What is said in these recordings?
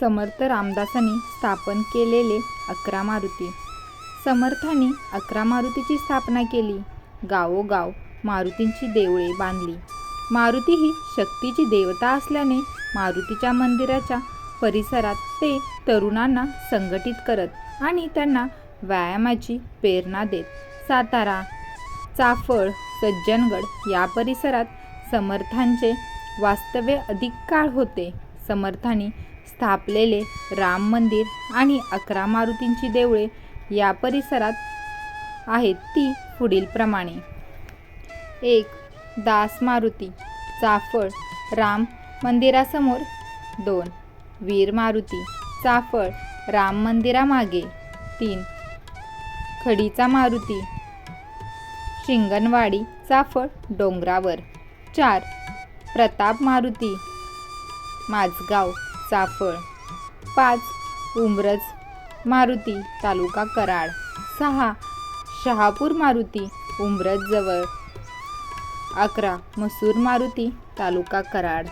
समर्थ रामदासांनी स्थापन केलेले अकरा मारुती. समर्थांनी अकरा मारुतीची स्थापना केली. गावोगाव मारुतींची देवळे बांधली. मारुती ही शक्तीची देवता असल्याने मारुतीच्या मंदिराच्या परिसरात ते तरुणांना संघटित करत आणि त्यांना व्यायामाची प्रेरणा देत. सातारा चाफळ सज्जनगड या परिसरात समर्थांचे वास्तव्य अधिक काळ होते. समर्थांनी स्थापलेले राम मंदिर आणि अकरा मारुतींची देवळे या परिसरात आहेत ती पुढीलप्रमाणे एक दास मारुती. चाफळ. राम मंदिरासमोर. दोन वीर मारुती. चाफळ. राम मंदिरामागे. तीन खडीचा मारुती. शिंगणवाडी. चाफळ. डोंगरावर. चार प्रताप मारुती. माझगाव चाफळ. पाच उमरज मारुती तालुका कराड. सहा शहापूर मारुती उमरजजवळ अकरा मसूर मारुती तालुका कराड.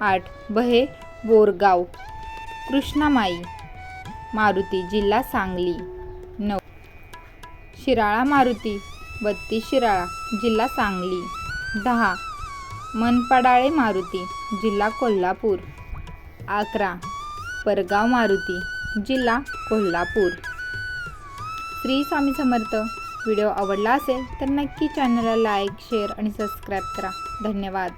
आठ बहे बोरगाव कृष्णामाई मारुती जिल्हा सांगली. नऊ शिराळा मारुती बत्तीस शिराळा जिल्हा सांगली. दहा मनपडाळे मारुती जिल्हा कोल्हापूर. अकरा. परगाव मारुती जिल्हा कोल्हापूर. श्री स्वामी समर्थ. व्हिडिओ आवडला असेल तर नक्की चॅनलला लाईक शेअर आणि सबस्क्राईब करा. धन्यवाद.